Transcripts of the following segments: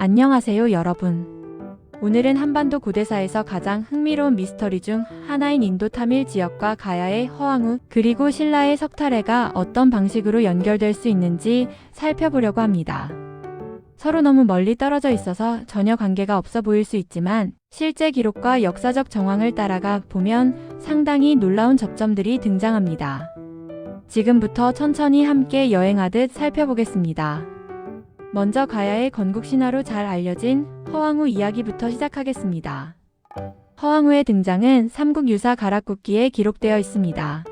안녕하세요, 여러분. 오늘은 한반도 고대사에서 가장 흥미로운 미스터리 중 하나인 인도 타밀 지역과 가야의 허황우 그리고 신라의 석탈해가 어떤 방식으로 연결될 수 있는지 살펴보려고 합니다. 서로 너무 멀리 떨어져 있어서 전혀 관계가 없어 보일 수 있지만 실제 기록과 역사적 정황을 따라가 보면 상당히 놀라운 접점들이 등장합니다. 지금부터 천천히 함께 여행하듯 살펴보겠습니다. 먼저 가야의 건국 신화로 잘 알려진 허왕후 이야기부터 시작하겠습니다. 허왕후의 등장은 삼국유사 가락국기에 기록되어 있습니다.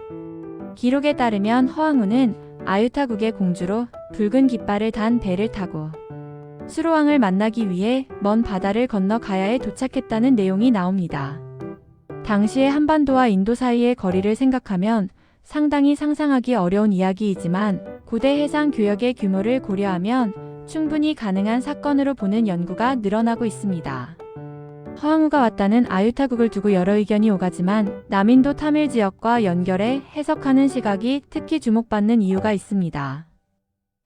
기록에 따르면 허왕후는 아유타국의 공주로 붉은 깃발을 단 배를 타고 수로왕을 만나기 위해 먼 바다를 건너 가야에 도착했다는 내용이 나옵니다. 당시의 한반도와 인도 사이의 거리를 생각하면 상당히 상상하기 어려운 이야기이지만 고대 해상 교역의 규모를 고려하면 충분히 가능한 사건으로 보는 연구가 늘어나고 있습니다. 허황우가 왔다는 아유타국을 두고 여러 의견이 오가지만 남인도 타밀 지역과 연결해 해석하는 시각이 특히 주목받는 이유가 있습니다.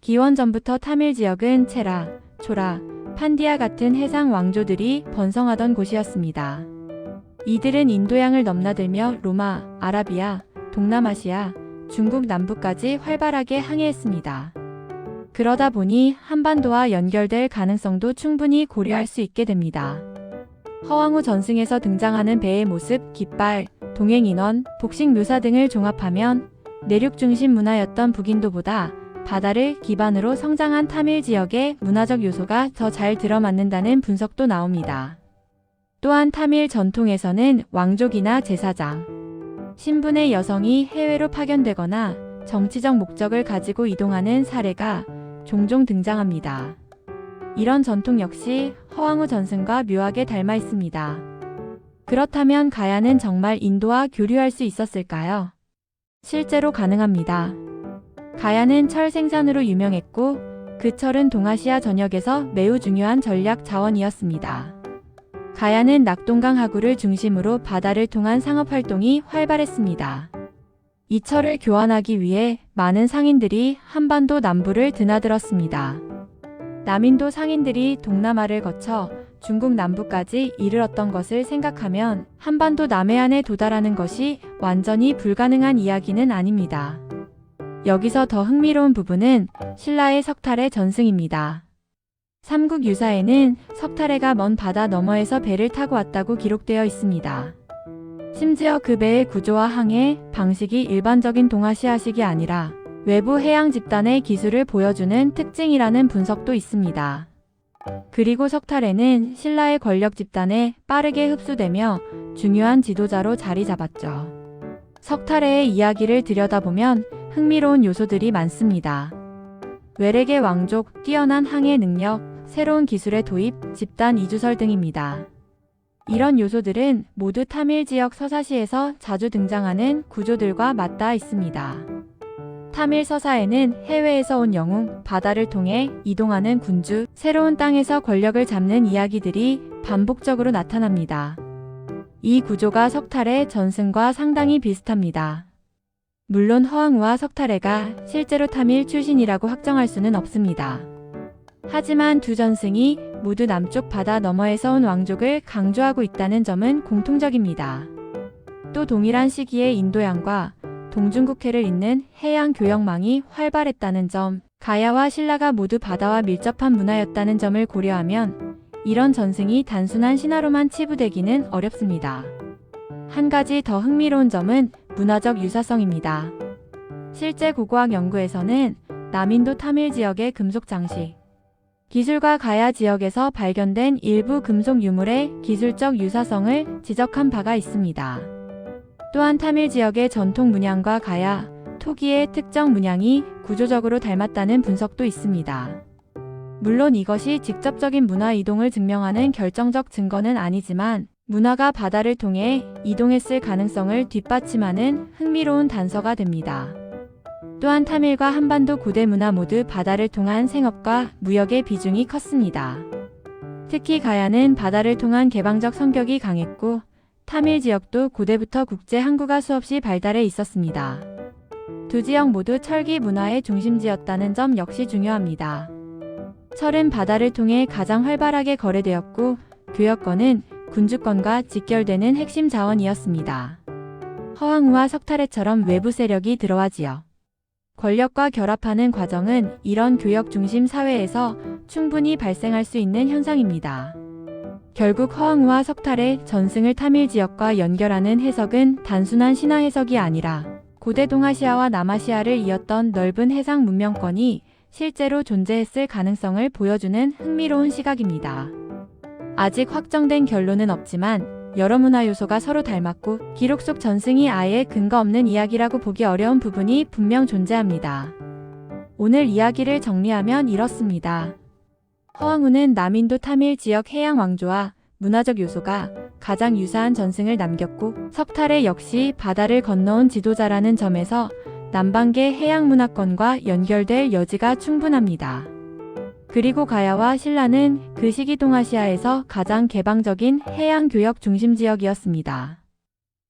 기원 전부터 타밀 지역은 체라, 초라, 판디아 같은 해상 왕조들이 번성하던 곳이었습니다. 이들은 인도양을 넘나들며 로마, 아라비아, 동남아시아, 중국 남부까지 활발하게 항해했습니다. 그러다 보니 한반도와 연결될 가능성도 충분히 고려할 수 있게 됩니다. 허왕후 전승에서 등장하는 배의 모습, 깃발, 동행 인원, 복식 묘사 등을 종합하면 내륙 중심 문화였던 북인도보다 바다를 기반으로 성장한 타밀 지역의 문화적 요소가 더 잘 들어맞는다는 분석도 나옵니다. 또한 타밀 전통에서는 왕족이나 제사장, 신분의 여성이 해외로 파견되거나 정치적 목적을 가지고 이동하는 사례가 종종 등장합니다. 이런 전통 역시 허왕후 전승과 묘하게 닮아 있습니다. 그렇다면 가야는 정말 인도와 교류할 수 있었을까요? 실제로 가능합니다. 가야는 철 생산으로 유명했고 그 철은 동아시아 전역에서 매우 중요한 전략 자원이었습니다. 가야는 낙동강 하구를 중심으로 바다를 통한 상업 활동이 활발했습니다. 이 철을 교환하기 위해 많은 상인들이 한반도 남부를 드나들었습니다. 남인도 상인들이 동남아를 거쳐 중국 남부까지 이르렀던 것을 생각하면 한반도 남해안에 도달하는 것이 완전히 불가능한 이야기는 아닙니다. 여기서 더 흥미로운 부분은 신라의 석탈의 전승입니다. 삼국 유사에는 석탈해가 먼 바다 너머에서 배를 타고 왔다고 기록되어 있습니다. 심지어 그 배의 구조와 항해 방식이 일반적인 동아시아식이 아니라 외부 해양 집단의 기술을 보여주는 특징이라는 분석도 있습니다. 그리고 석탈해는 신라의 권력 집단에 빠르게 흡수되며 중요한 지도자로 자리 잡았죠. 석탈해의 이야기를 들여다보면 흥미로운 요소들이 많습니다. 외래계 왕족, 뛰어난 항해 능력, 새로운 기술의 도입, 집단 이주설 등입니다. 이런 요소들은 모두 타밀 지역 서사시에서 자주 등장하는 구조들과 맞닿아 있습니다. 타밀 서사에는 해외에서 온 영웅, 바다를 통해 이동하는 군주, 새로운 땅에서 권력을 잡는 이야기들이 반복적으로 나타납니다. 이 구조가 석탈의 전승과 상당히 비슷합니다. 물론 허왕우와 석탈해가 실제로 타밀 출신이라고 확정할 수는 없습니다. 하지만 두 전승이 모두 남쪽 바다 너머에서 온 왕족을 강조하고 있다는 점은 공통적입니다. 또 동일한 시기에 인도양과 동중국해를 잇는 해양 교역망이 활발했다는 점, 가야와 신라가 모두 바다와 밀접한 문화였다는 점을 고려하면 이런 전승이 단순한 신화로만 치부되기는 어렵습니다. 한 가지 더 흥미로운 점은 문화적 유사성입니다. 실제 고고학 연구에서는 남인도 타밀 지역의 금속 장식, 기술과 가야 지역에서 발견된 일부 금속 유물의 기술적 유사성을 지적한 바가 있습니다. 또한 타밀 지역의 전통 문양과 가야, 토기의 특정 문양이 구조적으로 닮았다는 분석도 있습니다. 물론 이것이 직접적인 문화 이동을 증명하는 결정적 증거는 아니지만 문화가 바다를 통해 이동했을 가능성을 뒷받침하는 흥미로운 단서가 됩니다. 또한 타밀과 한반도 고대 문화 모두 바다를 통한 생업과 무역의 비중이 컸습니다. 특히 가야는 바다를 통한 개방적 성격이 강했고 타밀 지역도 고대부터 국제 항구가 수없이 발달해 있었습니다. 두 지역 모두 철기 문화의 중심지였다는 점 역시 중요합니다. 철은 바다를 통해 가장 활발하게 거래되었고 교역권은 군주권과 직결되는 핵심 자원이었습니다. 허황우와 석탈해처럼 외부 세력이 들어와지요. 권력과 결합하는 과정은 이런 교역 중심 사회에서 충분히 발생할 수 있는 현상입니다. 결국 허황우와 석탈의 전승을 타밀 지역과 연결하는 해석은 단순한 신화 해석이 아니라 고대 동아시아와 남아시아를 이었던 넓은 해상 문명권이 실제로 존재했을 가능성을 보여주는 흥미로운 시각입니다. 아직 확정된 결론은 없지만 여러 문화 요소가 서로 닮았고 기록 속 전승이 아예 근거 없는 이야기라고 보기 어려운 부분이 분명 존재합니다. 오늘 이야기를 정리하면 이렇습니다. 허왕우는 남인도 타밀 지역 해양 왕조와 문화적 요소가 가장 유사한 전승을 남겼고 석탈의 역시 바다를 건너온 지도자라는 점에서 남반계 해양 문화권과 연결될 여지가 충분합니다. 그리고 가야와 신라는 그 시기 동아시아에서 가장 개방적인 해양 교역 중심 지역이었습니다.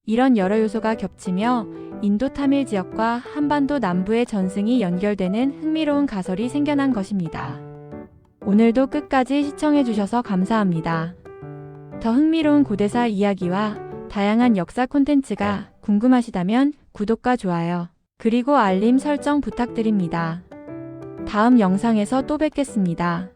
이런 여러 요소가 겹치며 인도 타밀 지역과 한반도 남부의 전승이 연결되는 흥미로운 가설이 생겨난 것입니다. 오늘도 끝까지 시청해 주셔서 감사합니다. 더 흥미로운 고대사 이야기와 다양한 역사 콘텐츠가 궁금하시다면 구독과 좋아요, 그리고 알림 설정 부탁드립니다. 다음 영상에서 또 뵙겠습니다.